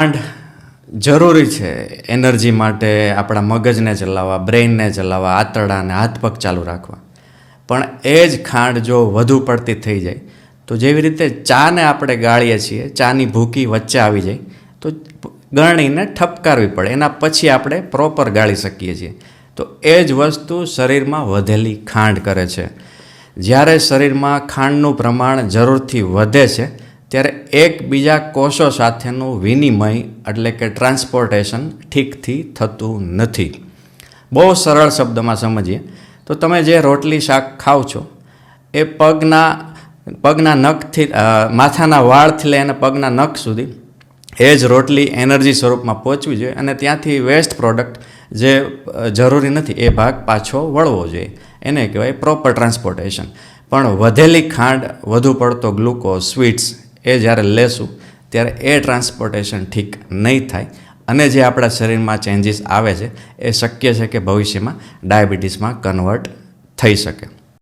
ખાંડ જરૂરી છે એનર્જી માટે આપણા મગજને ચલાવવા, બ્રેઇનને ચલાવવા, આંતરડાને હાથ પગ ચાલુ રાખવા. પણ એ જ ખાંડ જો વધુ પડતી થઈ જાય, તો જેવી રીતે ચાને આપણે ગાળીએ છીએ, ચાની ભૂકી વચ્ચે આવી જાય, તો ગણીને ઠપકારવી પડે. એના પછી આપણે પ્રોપર ગાળી શકીએ છીએ. તો એ જ વસ્તુ શરીરમાં વધેલી ખાંડ કરે છે. જ્યારે શરીરમાં ખાંડનું પ્રમાણ જરૂરથી વધે છે ત્યારે એકબીજા કોષો સાથેનું વિનિમય એટલે કે ટ્રાન્સપોર્ટેશન ઠીકથી થતું નથી. બહુ સરળ શબ્દમાં સમજીએ, તો તમે જે રોટલી શાક ખાઓ છો, એ પગના પગના નખથી માથાના વાળથી લઈને પગના નખ સુધી એ જ રોટલી એનર્જી સ્વરૂપમાં પહોંચવી જોઈએ અને ત્યાંથી વેસ્ટ પ્રોડક્ટ જે જરૂરી નથી, એ ભાગ પાછો વળવો જોઈએ. એને કહેવાય પ્રોપર ટ્રાન્સપોર્ટેશન. પણ વધેલી ખાંડ, વધુ પડતો ગ્લુકોઝ, સ્વીટ્સ એ જ્યારે લેશું, ત્યારે એ ટ્રાન્સપોર્ટેશન ઠીક નહીં થાય. અને જે આપણા શરીરમાં ચેન્જીસ આવે છે, એ શક્ય છે કે ભવિષ્યમાં ડાયાબિટીસમાં કન્વર્ટ થઈ શકે.